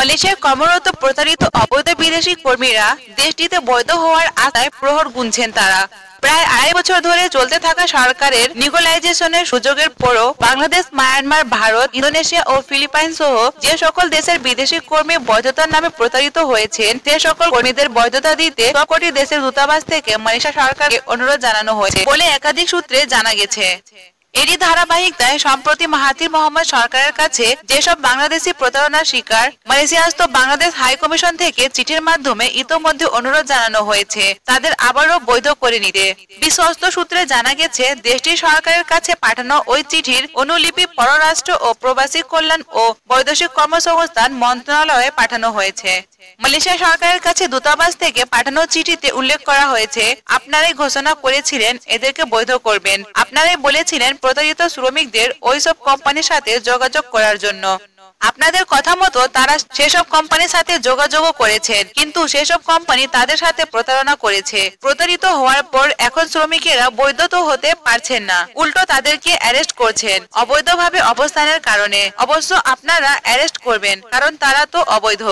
মালয়েশিয়ায় কর্মরত প্রতারিত অবৈধ বিদেশি কর্মীরা দেশটিতে বৈধ হওয়ার আশায় প্রহর গুনছেন তারা। প্রায় আড়াই বছর ধরে চলতে থাকা সরকারের নিগোলাইজেশনের সুযোগের পরও বাংলাদেশ, মায়ানমার, ভারত, ইন্দোনেশিয়া ও ফিলিপাইন সহ যে সকল দেশের বিদেশি কর্মী বৈধতার নামে প্রতারিত হয়েছেন, সে সকল কর্মীদের বৈধতা দিতে সবকটি দেশের দূতাবাস থেকে মালয়েশিয়া সরকারকে অনুরোধ জানানো হয়েছে বলে একাধিক সূত্রে জানা গেছে। এরই ধারাবাহিকতায় সম্প্রতি মাহাতির মোহাম্মদ সরকারের কাছে যেসব বাংলাদেশি প্রতারণার শিকার মালয়েশিয়াস্থ বাংলাদেশ হাই কমিশন থেকে চিঠির মাধ্যমে ইতোমধ্যে অনুরোধ জানানো হয়েছে। তাদের আবারও বৈধ করে নিতে। বিশ্বস্ত সূত্রে জানা গেছে, দেশটির সরকারের কাছে পাঠানো ওই চিঠির অনুলিপি পররাষ্ট্র ও প্রবাসী কল্যাণ ও বৈদেশিক কর্মসংস্থান মন্ত্রণালয়ে পাঠানো হয়েছে। মালয়েশিয়া সরকারের কাছে দূতাবাস থেকে পাঠানো চিঠিতে উল্লেখ করা হয়েছে, আপনারাই ঘোষণা করেছিলেন এদেরকে বৈধ করবেন। আপনারাই বলেছিলেন প্রতারিত শ্রমিকদের ওইসব কোম্পানির সাথে যোগাযোগ করার জন্য। আপনাদের কথা মতো তারা সেসব কোম্পানির সাথে যোগাযোগও করেছেন, কিন্তু সেসব কোম্পানি তাদের সাথে প্রতারণা করেছে। প্রতারিত হওয়ার পর এখন শ্রমিকেরা বৈধ তো হতে পারছেন না। উল্টো তাদেরকে অ্যারেস্ট করছেন, অবৈধভাবে অবস্থানের কারণে। অবশ্য আপনারা অ্যারেস্ট করবেন, কারণ তারা তো অবৈধ।